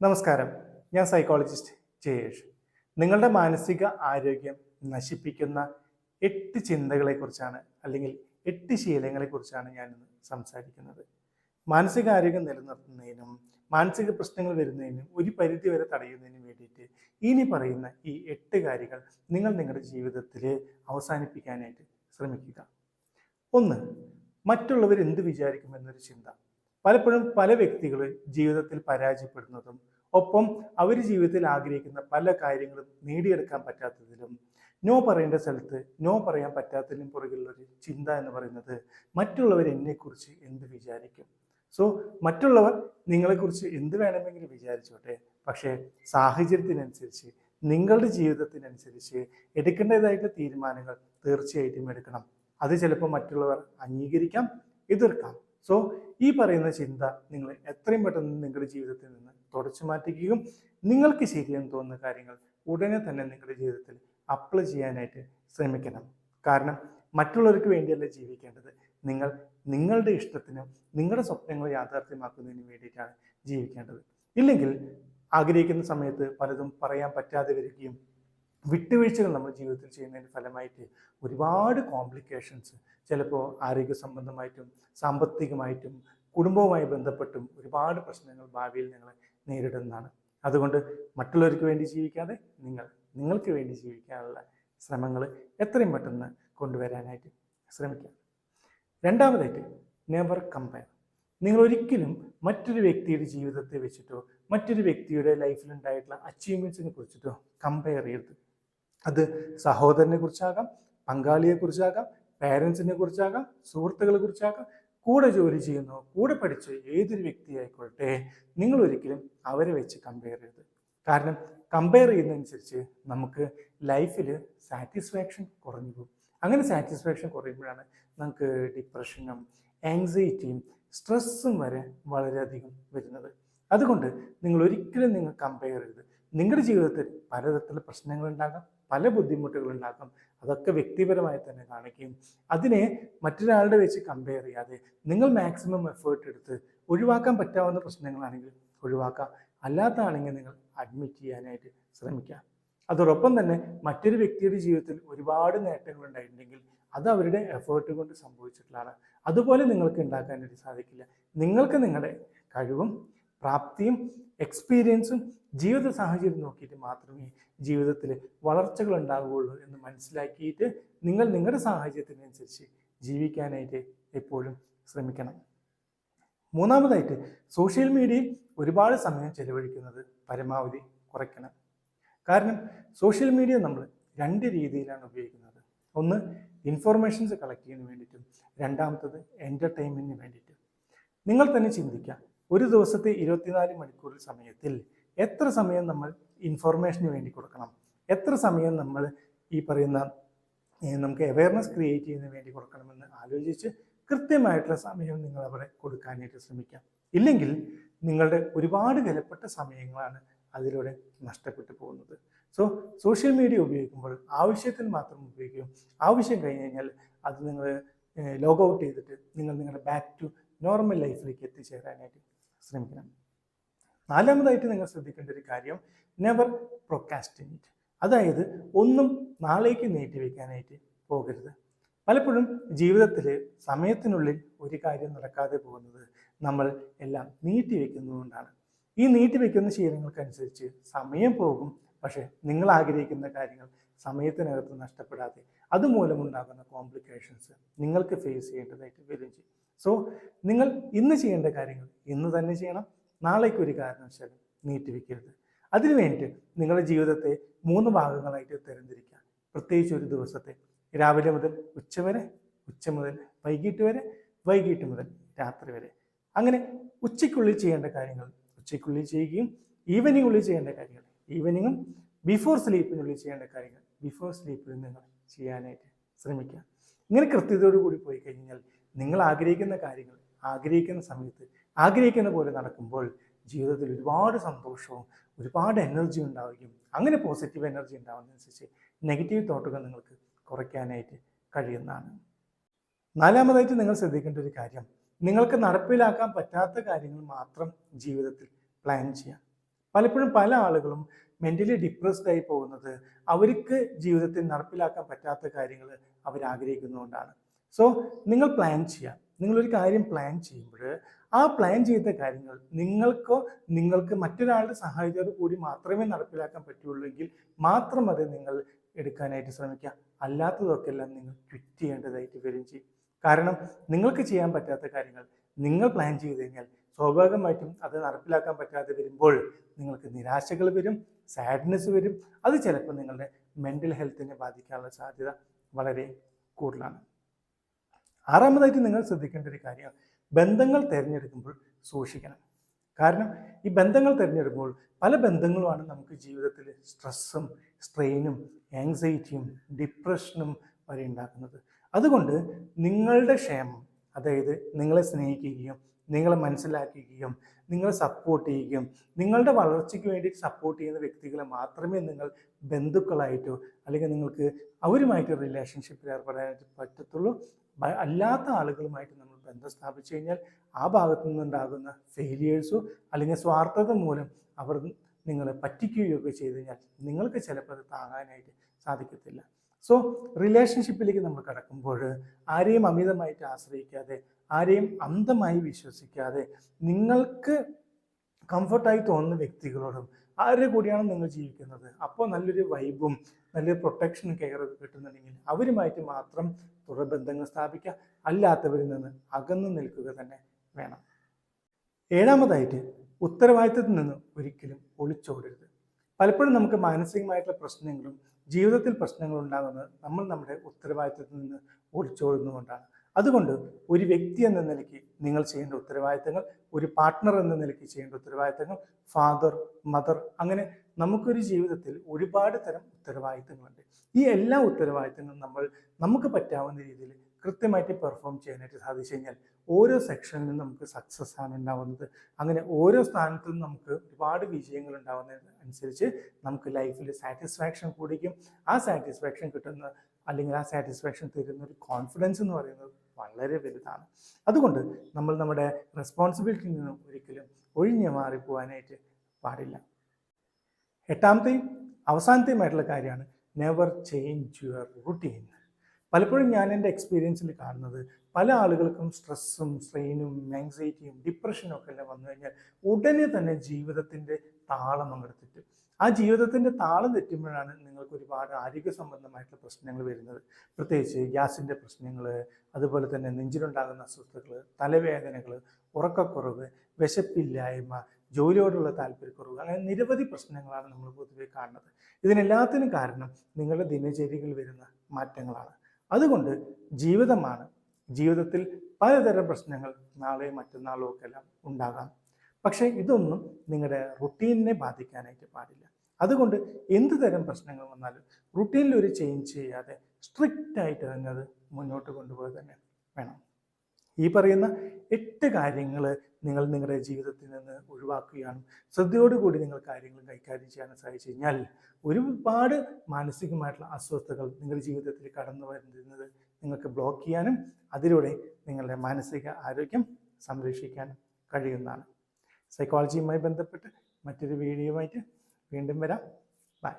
നമസ്കാരം. ഞാൻ സൈക്കോളജിസ്റ്റ് ജയേഷ്. നിങ്ങളുടെ മാനസിക ആരോഗ്യം നശിപ്പിക്കുന്ന എട്ട് ചിന്തകളെക്കുറിച്ചാണ് അല്ലെങ്കിൽ എട്ട് ശീലങ്ങളെക്കുറിച്ചാണ് ഞാൻ ഇന്ന് സംസാരിക്കുന്നത് മാനസികാരോഗ്യം നിലനിർത്തുന്നതിനും മാനസിക പ്രശ്നങ്ങൾ വരുന്നതിനും ഒരു പരിധി വരെ തടയുന്നതിനും വേണ്ടിയിട്ട് ഇനി പറയുന്ന ഈ എട്ട് കാര്യങ്ങൾ നിങ്ങൾ നിങ്ങളുടെ ജീവിതത്തിൽ അവസാനിപ്പിക്കാനായിട്ട് ശ്രമിക്കുക. ഒന്ന് മറ്റുള്ളവർ എന്ത് വിചാരിക്കുമെന്നൊരു ചിന്ത. പലപ്പോഴും പല വ്യക്തികൾ ജീവിതത്തിൽ പരാജയപ്പെടുന്നതും ഒപ്പം അവർ ജീവിതത്തിൽ ആഗ്രഹിക്കുന്ന പല കാര്യങ്ങളും നേടിയെടുക്കാൻ പറ്റാത്തതിലും നോ പറയേണ്ട സ്ഥലത്ത് നോ പറയാൻ പറ്റാത്തതിനും പുറകിലുള്ള ഒരു ചിന്ത എന്ന് പറയുന്നത് മറ്റുള്ളവർ എന്നെക്കുറിച്ച് എന്ത് വിചാരിക്കും? സോ മറ്റുള്ളവർ നിങ്ങളെക്കുറിച്ച് എന്ത് വേണമെങ്കിലും വിചാരിച്ചോട്ടെ പക്ഷേ സാഹചര്യത്തിനനുസരിച്ച് നിങ്ങളുടെ ജീവിതത്തിനനുസരിച്ച് എടുക്കേണ്ടതായിട്ടുള്ള തീരുമാനങ്ങൾ തീർച്ചയായിട്ടും എടുക്കണം. അത് ചിലപ്പോൾ മറ്റുള്ളവർ അംഗീകരിക്കാം എതിർക്കാം. സോ ഈ പറയുന്ന ചിന്ത നിങ്ങൾ എത്രയും പെട്ടെന്ന് നിങ്ങളുടെ ജീവിതത്തിൽ നിന്ന് തുടച്ചു മാറ്റിക്കുകയും നിങ്ങൾക്ക് ശരിയെന്ന് തോന്നുന്ന കാര്യങ്ങൾ ഉടനെ തന്നെ നിങ്ങളുടെ ജീവിതത്തിൽ അപ്ലൈ ചെയ്യാനായിട്ട് ശ്രമിക്കണം. കാരണം മറ്റുള്ളവർക്ക് വേണ്ടിയല്ല ജീവിക്കേണ്ടത്. നിങ്ങൾ നിങ്ങളുടെ ഇഷ്ടത്തിനും നിങ്ങളുടെ സ്വപ്നങ്ങൾ യാഥാർത്ഥ്യമാക്കുന്നതിന് വേണ്ടിയിട്ടാണ് ജീവിക്കേണ്ടത്. ഇല്ലെങ്കിൽ ആഗ്രഹിക്കുന്ന സമയത്ത് പലതും പറയാൻ പറ്റാതെ വരികയും വിട്ടുവീഴ്ചകൾ നമ്മുടെ ജീവിതത്തിൽ ചെയ്യുന്നതിന്റെ ഫലമായിട്ട് ഒരുപാട് കോംപ്ലിക്കേഷൻസ് ചിലപ്പോൾ ആരോഗ്യ സംബന്ധമായിട്ടും സാമ്പത്തികമായിട്ടും കുടുംബവുമായി ബന്ധപ്പെട്ടും ഒരുപാട് പ്രശ്നങ്ങൾ ഭാവിയിൽ നിങ്ങൾ നേരിടുന്നതാണ്. അതുകൊണ്ട് മറ്റുള്ളവർക്ക് വേണ്ടി ജീവിക്കാതെ നിങ്ങൾ നിങ്ങൾക്ക് വേണ്ടി ജീവിക്കാനുള്ള ശ്രമങ്ങൾ എത്രയും പെട്ടെന്ന് കൊണ്ടുവരാനായിട്ട് ശ്രമിക്കുക രണ്ടാമതായിട്ട് നെവർ കമ്പയർ നിങ്ങൾ ഒരിക്കലും മറ്റൊരു വ്യക്തിയുടെ ജീവിതത്തെ വെച്ചിട്ടോ മറ്റൊരു വ്യക്തിയുടെ ലൈഫിൽ ഉണ്ടായിട്ടുള്ള അച്ചീവ്മെന്റ്സിനെ കുറിച്ചിട്ടോ കമ്പയർ ചെയ്യരുത്. അത് സഹോദരനെ കുറിച്ചാകാം പങ്കാളിയെ കുറിച്ചാകാം പേരൻസിനെ കുറിച്ചാകാം സുഹൃത്തുക്കളെ കുറിച്ചാകാം കൂടെ ജോലി ചെയ്യുന്നു കൂടെ പഠിച്ച ഏതൊരു വ്യക്തി ആയിക്കോട്ടെ നിങ്ങൾ ഒരിക്കലും അവരെ വെച്ച് കമ്പയർ ചെയ്യരുത്. കാരണം കമ്പയർ ചെയ്യുന്നതനുസരിച്ച് നമുക്ക് ലൈഫിൽ സാറ്റിസ്ഫാക്ഷൻ കുറഞ്ഞു പോകും. അങ്ങനെ സാറ്റിസ്ഫാക്ഷൻ കുറയുമ്പോഴാണ് നമുക്ക് ഡിപ്രഷനും ആങ്സൈറ്റിയും സ്ട്രെസ്സും വരെ വളരെയധികം വരുന്നത്. അതുകൊണ്ട് നിങ്ങൾ ഒരിക്കലും നിങ്ങൾ കമ്പയർ ചെയ്ത് നിങ്ങളുടെ ജീവിതത്തിൽ പലതരത്തിലുള്ള പ്രശ്നങ്ങൾ ഉണ്ടാകാം പല ബുദ്ധിമുട്ടുകൾ ഉണ്ടാക്കാം അതൊക്കെ വ്യക്തിപരമായി തന്നെ കാണിക്കുകയും അതിനെ മറ്റൊരാളുടെ വെച്ച് കമ്പയർ ചെയ്യാതെ നിങ്ങൾ മാക്സിമം എഫേർട്ട് എടുത്ത് ഒഴിവാക്കാൻ പറ്റാവുന്ന പ്രശ്നങ്ങളാണെങ്കിൽ ഒഴിവാക്കാം. അല്ലാത്തതാണെങ്കിൽ നിങ്ങൾ അഡ്മിറ്റ് ചെയ്യാനായിട്ട് ശ്രമിക്കുക അതോടൊപ്പം തന്നെ മറ്റൊരു വ്യക്തിയുടെ ജീവിതത്തിൽ ഒരുപാട് നേട്ടങ്ങൾ ഉണ്ടായിട്ടുണ്ടെങ്കിൽ അത് അവരുടെ എഫേർട്ട് കൊണ്ട് സംഭവിച്ചിട്ടുള്ളതാണ്. അതുപോലെ നിങ്ങൾക്ക് ഉണ്ടാക്കാനായിട്ട് സാധിക്കില്ല. നിങ്ങൾക്ക് നിങ്ങളുടെ കഴിവും പ്രാപ്തിയും എക്സ്പീരിയൻസും ജീവിത സാഹചര്യം നോക്കിയിട്ട് മാത്രമേ ജീവിതത്തിൽ വളർച്ചകൾ ഉണ്ടാവുകയുള്ളൂ എന്ന് മനസ്സിലാക്കിയിട്ട് നിങ്ങൾ നിങ്ങളുടെ സാഹചര്യത്തിനനുസരിച്ച് ജീവിക്കാനായിട്ട് എപ്പോഴും ശ്രമിക്കണം. മൂന്നാമതായിട്ട് സോഷ്യൽ മീഡിയയിൽ ഒരുപാട് സമയം ചെലവഴിക്കുന്നത് പരമാവധി കുറയ്ക്കണം. കാരണം സോഷ്യൽ മീഡിയ നമ്മൾ രണ്ട് രീതിയിലാണ് ഉപയോഗിക്കുന്നത്. ഒന്ന് ഇൻഫർമേഷൻസ് കളക്ട് ചെയ്യാൻ വേണ്ടിയിട്ടും രണ്ടാമത്തത് എന്റർടൈൻമെന്റിന് വേണ്ടിയിട്ടും. നിങ്ങൾ തന്നെ ചിന്തിക്കുക ഒരു ദിവസത്തെ ഇരുപത്തിനാല് മണിക്കൂർ സമയത്തിൽ എത്ര സമയം നമ്മൾ ഇൻഫോർമേഷന് വേണ്ടി കൊടുക്കണം? എത്ര സമയം നമ്മൾ ഈ പറയുന്ന നമുക്ക് അവയർനെസ് ക്രിയേറ്റ് ചെയ്യുന്നതിന് വേണ്ടി കൊടുക്കണമെന്ന് ആലോചിച്ച് കൃത്യമായിട്ടുള്ള സമയം നിങ്ങൾ അവിടെ കൊടുക്കാനായിട്ട് ശ്രമിക്കാം. ഇല്ലെങ്കിൽ നിങ്ങളുടെ ഒരുപാട് വിലപ്പെട്ട സമയങ്ങളാണ് അതിലൂടെ നഷ്ടപ്പെട്ടു പോകുന്നത്. സോ സോഷ്യൽ മീഡിയ ഉപയോഗിക്കുമ്പോൾ ആവശ്യത്തിന് മാത്രം ഉപയോഗിക്കും ആവശ്യം കഴിഞ്ഞ് കഴിഞ്ഞാൽ അത് നിങ്ങൾ ലോഗ് ഔട്ട് ചെയ്തിട്ട് നിങ്ങൾ നിങ്ങളുടെ ബാക്ക് ടു നോർമൽ ലൈഫിലേക്ക് എത്തിച്ചേരാനായിട്ട് ശ്രമിക്കണം. നാലാമതായിട്ട് നിങ്ങൾ ശ്രദ്ധിക്കേണ്ട ഒരു കാര്യം നെവർ പ്രൊക്കാസ്റ്റിനേറ്റ് അതായത് ഒന്നും നാളേക്ക് നീട്ടി വയ്ക്കാനായിട്ട് പോകരുത്. പലപ്പോഴും ജീവിതത്തിൽ സമയത്തിനുള്ളിൽ ഒരു കാര്യം നടക്കാതെ പോകുന്നത് നമ്മൾ എല്ലാം നീട്ടിവെക്കുന്നതുകൊണ്ടാണ് ഈ നീട്ടിവെക്കുന്ന ശീലങ്ങൾക്കനുസരിച്ച് സമയം പോകും പക്ഷേ നിങ്ങൾ ആഗ്രഹിക്കുന്ന കാര്യങ്ങൾ സമയത്തിനകത്ത് നഷ്ടപ്പെടാതെ അതുമൂലമുണ്ടാകുന്ന കോംപ്ലിക്കേഷൻസ് നിങ്ങൾക്ക് ഫേസ് ചെയ്യേണ്ടതായിട്ട് വരും ചെയ്യും. സോ നിങ്ങൾ ഇന്ന് ചെയ്യേണ്ട കാര്യങ്ങൾ ഇന്ന് തന്നെ ചെയ്യണം. നാളേക്ക് ഒരു കാരണവശാലും നീട്ടിവെക്കരുത്. അതിനു വേണ്ടിയിട്ട് നിങ്ങളുടെ ജീവിതത്തെ മൂന്ന് ഭാഗങ്ങളായിട്ട് തരംതിരിക്കുക പ്രത്യേകിച്ച് ഒരു ദിവസത്തെ രാവിലെ മുതൽ ഉച്ച വരെ ഉച്ച മുതൽ വൈകിട്ട് വരെ വൈകിട്ട് മുതൽ രാത്രി വരെ. അങ്ങനെ ഉച്ചയ്ക്കുള്ളിൽ ചെയ്യേണ്ട കാര്യങ്ങൾ ഉച്ചയ്ക്കുള്ളിൽ ചെയ്യുകയും ഈവനിങ്ങുള്ളിൽ ചെയ്യേണ്ട കാര്യങ്ങൾ ഈവനിങ്ങും ബിഫോർ സ്ലീപ്പിനുള്ളിൽ ചെയ്യേണ്ട കാര്യങ്ങൾ ബിഫോർ സ്ലീപ്പിൽ നിങ്ങൾ ചെയ്യാനായിട്ട് ശ്രമിക്കുക ഇങ്ങനെ കൃത്യതയോടു കൂടി പോയി കഴിഞ്ഞാൽ നിങ്ങൾ ആഗ്രഹിക്കുന്ന കാര്യങ്ങൾ ആഗ്രഹിക്കുന്ന സമയത്ത് ആഗ്രഹിക്കുന്ന പോലെ നടക്കുമ്പോൾ ജീവിതത്തിൽ ഒരുപാട് സന്തോഷവും ഒരുപാട് എനർജി ഉണ്ടാവുകയും അങ്ങനെ പോസിറ്റീവ് എനർജി ഉണ്ടാവുന്നതനുസരിച്ച് നെഗറ്റീവ് തോട്ടുകൾ നിങ്ങൾക്ക് കുറയ്ക്കാനായിട്ട് കഴിയുന്നതാണ്. നാലാമതായിട്ട് നിങ്ങൾ ശ്രദ്ധിക്കേണ്ട ഒരു കാര്യം നിങ്ങൾക്ക് നടപ്പിലാക്കാൻ പറ്റാത്ത കാര്യങ്ങൾ മാത്രം ജീവിതത്തിൽ പ്ലാൻ ചെയ്യാം പലപ്പോഴും പല ആളുകളും മെന്റലി ഡിപ്രസ്ഡ് ആയി പോകുന്നത് അവർക്ക് ജീവിതത്തിൽ നടപ്പിലാക്കാൻ പറ്റാത്ത കാര്യങ്ങൾ അവർ ആഗ്രഹിക്കുന്നതുകൊണ്ടാണ്. സോ നിങ്ങൾ പ്ലാൻ ചെയ്യുക. നിങ്ങളൊരു കാര്യം പ്ലാൻ ചെയ്യുമ്പോൾ ആ പ്ലാൻ ചെയ്ത കാര്യങ്ങൾ നിങ്ങൾക്കോ നിങ്ങൾക്ക് മറ്റൊരാളുടെ സഹായത്തോടു കൂടി മാത്രമേ നടപ്പിലാക്കാൻ പറ്റുള്ളൂ എങ്കിൽ മാത്രം അത് നിങ്ങൾ എടുക്കാനായിട്ട് ശ്രമിക്കുക. അല്ലാത്തതൊക്കെ എല്ലാം നിങ്ങൾ ക്വിറ്റ് ചെയ്യേണ്ടതായിട്ട് വരും ചെയ്യും. കാരണം നിങ്ങൾക്ക് ചെയ്യാൻ പറ്റാത്ത കാര്യങ്ങൾ നിങ്ങൾ പ്ലാൻ ചെയ്ത് കഴിഞ്ഞാൽ സ്വാഭാവികമായിട്ടും അത് നടപ്പിലാക്കാൻ പറ്റാതെ വരുമ്പോൾ നിങ്ങൾക്ക് നിരാശകൾ വരും സാഡ്നെസ് വരും. അത് ചിലപ്പോൾ നിങ്ങളുടെ മെന്റൽ ഹെൽത്തിനെ ബാധിക്കാനുള്ള സാധ്യത വളരെ കൂടുതലാണ്. ആറാമതായിട്ട് നിങ്ങൾ ശ്രദ്ധിക്കേണ്ട ഒരു കാര്യം ബന്ധങ്ങൾ തിരഞ്ഞെടുക്കുമ്പോൾ സൂക്ഷിക്കണം. കാരണം ഈ ബന്ധങ്ങൾ തിരഞ്ഞെടുക്കുമ്പോൾ പല ബന്ധങ്ങളുമാണ് നമുക്ക് ജീവിതത്തിൽ സ്ട്രെസ്സും സ്ട്രെയിനും ആങ്സൈറ്റിയും ഡിപ്രഷനും വരെ ഉണ്ടാക്കുന്നത്. അതുകൊണ്ട് നിങ്ങളുടെ ക്ഷേമം അതായത് നിങ്ങളെ സ്നേഹിക്കുകയും നിങ്ങളെ മനസ്സിലാക്കുകയും നിങ്ങളെ സപ്പോർട്ട് ചെയ്യുകയും നിങ്ങളുടെ വളർച്ചയ്ക്ക് വേണ്ടി സപ്പോർട്ട് ചെയ്യുന്ന വ്യക്തികളെ മാത്രമേ നിങ്ങൾ ബന്ധുക്കളായിട്ടോ അല്ലെങ്കിൽ നിങ്ങൾക്ക് അവരുമായിട്ട് റിലേഷൻഷിപ്പിൽ ഏർപ്പെടാനായിട്ട് പറ്റത്തുള്ളൂ. അല്ലാത്ത ആളുകളുമായിട്ട് നമ്മൾ ബന്ധം സ്ഥാപിച്ചു കഴിഞ്ഞാൽ ആ ഭാഗത്തു നിന്നുണ്ടാകുന്ന ഫെയിലിയേഴ്സോ അല്ലെങ്കിൽ സ്വാർത്ഥത മൂലം അവർ നിങ്ങളെ പറ്റിക്കുകയൊക്കെ ചെയ്തു കഴിഞ്ഞാൽ നിങ്ങൾക്ക് ചിലപ്പോൾ അത് താങ്ങാനായിട്ട് സാധിക്കത്തില്ല. സോ റിലേഷൻഷിപ്പിലേക്ക് നമ്മൾ കടക്കുമ്പോൾ ആരെയും അമിതമായിട്ട് ആശ്രയിക്കാതെ ആരെയും അന്ധമായി വിശ്വസിക്കാതെ നിങ്ങൾക്ക് കംഫർട്ടായി തോന്നുന്ന വ്യക്തികളോടും ആരുടെ കൂടിയാണ് നിങ്ങൾ ജീവിക്കുന്നത്? അപ്പോൾ നല്ലൊരു വൈബും നല്ലൊരു പ്രൊട്ടക്ഷനും കെയറൊക്കെ കിട്ടുന്നുണ്ടെങ്കിൽ അവരുമായിട്ട് മാത്രം തുടർ ബന്ധങ്ങൾ സ്ഥാപിക്കുക. അല്ലാത്തവരിൽ നിന്ന് അകന്നു നിൽക്കുക തന്നെ വേണം. ഏഴാമതായിട്ട് ഉത്തരവാദിത്തത്തിൽ നിന്ന് ഒരിക്കലും ഒളിച്ചോടരുത്. പലപ്പോഴും നമുക്ക് മാനസികമായിട്ടുള്ള പ്രശ്നങ്ങളും ജീവിതത്തിൽ പ്രശ്നങ്ങൾ ഉണ്ടാകുന്നത് നമ്മൾ നമ്മുടെ ഉത്തരവാദിത്തത്തിൽ നിന്ന് ഒളിച്ചോടുന്നതുകൊണ്ടാണ്. അതുകൊണ്ട് ഒരു വ്യക്തി എന്ന നിലയ്ക്ക് നിങ്ങൾ ചെയ്യേണ്ട ഉത്തരവാദിത്തങ്ങൾ ഒരു പാർട്ട്ണർ എന്ന നിലയ്ക്ക് ചെയ്യേണ്ട ഉത്തരവാദിത്തങ്ങൾ ഫാദർ മദർ അങ്ങനെ നമുക്കൊരു ജീവിതത്തിൽ ഒരുപാട് തരം ഉത്തരവാദിത്തങ്ങളുണ്ട്. ഈ എല്ലാ ഉത്തരവാദിത്തങ്ങളും നമ്മൾ നമുക്ക് പറ്റാവുന്ന രീതിയിൽ കൃത്യമായിട്ട് പെർഫോം ചെയ്യാനായിട്ട് സാധിച്ചു കഴിഞ്ഞാൽ ഓരോ സെക്ഷനിലും നമുക്ക് സക്സസ് ആണ് ഉണ്ടാവുന്നത്. അങ്ങനെ ഓരോ സ്ഥാനത്തും നമുക്ക് ഒരുപാട് വിജയങ്ങൾ ഉണ്ടാവുന്നതിന് അനുസരിച്ച് നമുക്ക് ലൈഫിൽ സാറ്റിസ്ഫാക്ഷൻ കൂടിക്കും. ആ സാറ്റിസ്ഫാക്ഷൻ കിട്ടുന്ന അല്ലെങ്കിൽ ആ സാറ്റിസ്ഫാക്ഷൻ തരുന്ന ഒരു കോൺഫിഡൻസ് എന്ന് പറയുന്നത് വളരെ വലുതാണ്. അതുകൊണ്ട് നമ്മൾ നമ്മുടെ റെസ്പോൺസിബിലിറ്റിയിൽ നിന്ന് ഒരിക്കലും ഒഴിഞ്ഞു മാറിപ്പോവാനായിട്ട് പാടില്ല. എട്ടാമത്തെയും അവസാനത്തെയുമായിട്ടുള്ള കാര്യമാണ് നെവർ ചേഞ്ച് യുവർ റൂട്ടീൻ പലപ്പോഴും ഞാൻ എന്റെ എക്സ്പീരിയൻസിൽ കാണുന്നത് പല ആളുകൾക്കും സ്ട്രെസ്സും സ്ട്രെയിനും ആങ്സൈറ്റിയും ഡിപ്രഷനും ഒക്കെ വന്നു കഴിഞ്ഞാൽ ഉടനെ തന്നെ ജീവിതത്തിന്റെ താളം അങ്ങെടുത്തിട്ട് ആ ജീവിതത്തിന്റെ താളം തെറ്റുമ്പോഴാണ് നിങ്ങൾക്ക് ഒരുപാട് ആരോഗ്യ സംബന്ധമായിട്ടുള്ള പ്രശ്നങ്ങൾ വരുന്നത്. പ്രത്യേകിച്ച് ഗ്യാസിന്റെ പ്രശ്നങ്ങൾ അതുപോലെ തന്നെ നെഞ്ചിലുണ്ടാകുന്ന അസ്വസ്ഥതകൾ തലവേദനകൾ ഉറക്കക്കുറവ് വിശപ്പില്ലായ്മ ജോലിയോടുള്ള താല്പര്യക്കുറവ് അങ്ങനെ നിരവധി പ്രശ്നങ്ങളാണ് നമ്മൾ പൊതുവെ കാണുന്നത്. ഇതിനെല്ലാത്തിനും കാരണം നിങ്ങളുടെ ദിനചര്യകളിൽ വരുന്ന മാറ്റങ്ങളാണ്. അതുകൊണ്ട് ജീവിതമാണ്. ജീവിതത്തിൽ പലതരം പ്രശ്നങ്ങൾ നാളെയും മറ്റന്നാളും ഒക്കെ എല്ലാം ഉണ്ടാകാം. പക്ഷേ ഇതൊന്നും നിങ്ങളുടെ റുട്ടീനിനെ ബാധിക്കാനായിട്ട് പാടില്ല. അതുകൊണ്ട് എന്ത് തരം പ്രശ്നങ്ങൾ വന്നാലും റുട്ടീനിൽ ഒരു ചേഞ്ച് ചെയ്യാതെ സ്ട്രിക്റ്റ് ആയിട്ട് തന്നെ അത് മുന്നോട്ട് കൊണ്ടുപോയി തന്നെ വേണം. ഈ പറയുന്ന എട്ട് കാര്യങ്ങൾ നിങ്ങൾ നിങ്ങളുടെ ജീവിതത്തിൽ നിന്ന് ഒഴിവാക്കുകയാണ്. ശ്രദ്ധയോടുകൂടി നിങ്ങൾ കാര്യങ്ങൾ കൈകാര്യം ചെയ്യാൻ സാധിച്ചു കഴിഞ്ഞാൽ ഒരുപാട് മാനസികമായിട്ടുള്ള അസ്വസ്ഥതകൾ നിങ്ങളുടെ ജീവിതത്തിൽ കടന്നു വരുന്നത് നിങ്ങൾക്ക് ബ്ലോക്ക് ചെയ്യാനും അതിലൂടെ നിങ്ങളുടെ മാനസിക ആരോഗ്യം സംരക്ഷിക്കാനും കഴിയുന്നതാണ്. സൈക്കോളജിയുമായി ബന്ധപ്പെട്ട് മറ്റൊരു വീഡിയോയുമായിട്ട് വീണ്ടും വരാം. ബൈ